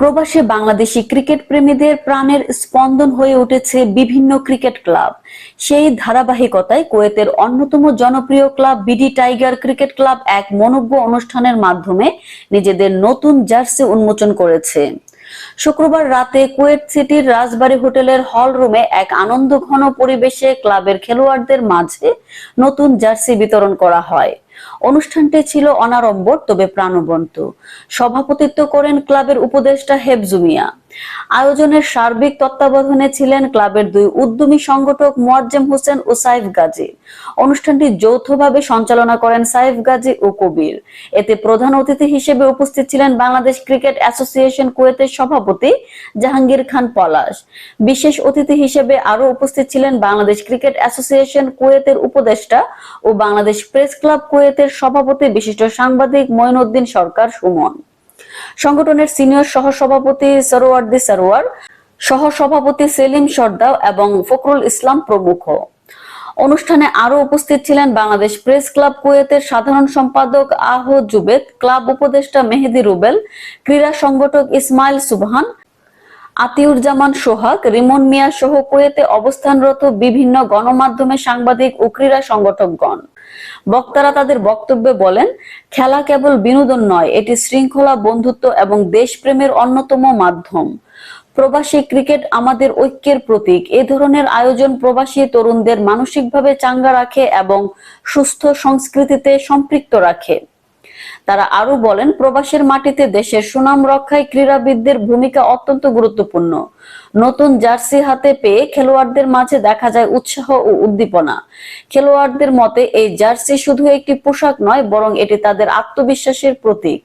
প্রবাসী বাংলাদেশি ক্রিকেট প্রেমীদের প্রাণের স্পন্দন হয়ে উঠেছে বিভিন্ন ক্রিকেট ক্লাব। সেই ধারাবাহিকতায় কুয়েতের অন্যতম জনপ্রিয় club BD tiger cricket club এক মনোজ্ঞ অনুষ্ঠানের মাধ্যমে নিজেদের নতুন জার্সি উন্মোচন করেছে। শুক্রবার রাতে কুয়েত সিটির রাজবাড়ী হোটেলের হল রুমে এক আনন্দ ঘন পরিবেশে ক্লাবের খেলোয়াড়দের মাঝে নতুন জার্সি বিতরণ করা হয়। অনুষ্ঠানটি ছিল অনাড়ম্বর, তবে প্রাণবন্ত। সভাপতিত্ব করেন ক্লাবের উপদেষ্টা হেফজুমিয়া আয়োজনের সার্বিক তত্ত্বাবধানে ছিলেন ক্লাবের দুই উদ্যমী সংগঠক মোয়াজ্জেম হোসেন ও সাইফ গাজী। অনুষ্ঠানটি যৌথভাবে সঞ্চালনা করেন সাইফ গাজী ও কবির। এতে প্রধান অতিথি হিসেবে উপস্থিত ছিলেন বাংলাদেশ ক্রিকেট অ্যাসোসিয়েশন কুয়েতের সভাপতি জাহাঙ্গীর খান পলাশ। বিশেষ অতিথি হিসেবে আরও উপস্থিত ছিলেন বাংলাদেশ ক্রিকেট অ্যাসোসিয়েশন কুয়েতের উপদেষ্টা ও বাংলাদেশ প্রেস ক্লাব কুয়েতের সভাপতি বিশিষ্ট সাংবাদিক মঈনউদ্দিন সরকার সুমন। সংগঠনের সিনিয়র সহসভাপতি সরোয়ার্দি সরোয়ার সহসভাপতি সেলিম সর্দাও এবং ফখরুল ইসলাম প্রমুখ। অনুষ্ঠানে আরও উপস্থিত ছিলেন বাংলাদেশ প্রেস ক্লাব কুয়েতের সাধারণ সম্পাদক আহ জুবেদ, ক্লাব উপদেষ্টা মেহেদি রুবেল, ক্রীড়া সংগঠক ইসমাইল সুবহান আতিউর জামান সোহাগ, রিমন মিয়া সহ কুয়েতে অবস্থানরত বিভিন্ন গণমাধ্যমে সাংবাদিক ও ক্রীড়া সংগঠকগণ। বক্তারা তাদের বক্তব্যে বলেন, খেলা কেবল বিনোদন নয়, এটি শৃঙ্খলা, বন্ধুত্ব এবং দেশপ্রেমের অন্যতম মাধ্যম। প্রবাসী ক্রিকেট আমাদের ঐক্যের প্রতীক। এ ধরনের আয়োজন প্রবাসী তরুণদের মানসিকভাবে চাঙ্গা রাখে এবং সুস্থ সংস্কৃতিতে সম্পৃক্ত রাখে। তারা আরও বলেন, প্রবাসের মাটিতে দেশের সুনাম রক্ষায় ক্রীড়াবিদদের ভূমিকা অত্যন্ত গুরুত্বপূর্ণ। নতুন জার্সি হাতে পেয়ে খেলোয়াড়দের মাঝে দেখা যায় উৎসাহ ও উদ্দীপনা। খেলোয়াড়দের মতে, এই জার্সি শুধু একটি পোশাক নয়, বরং এটি তাদের আত্মবিশ্বাসের প্রতীক।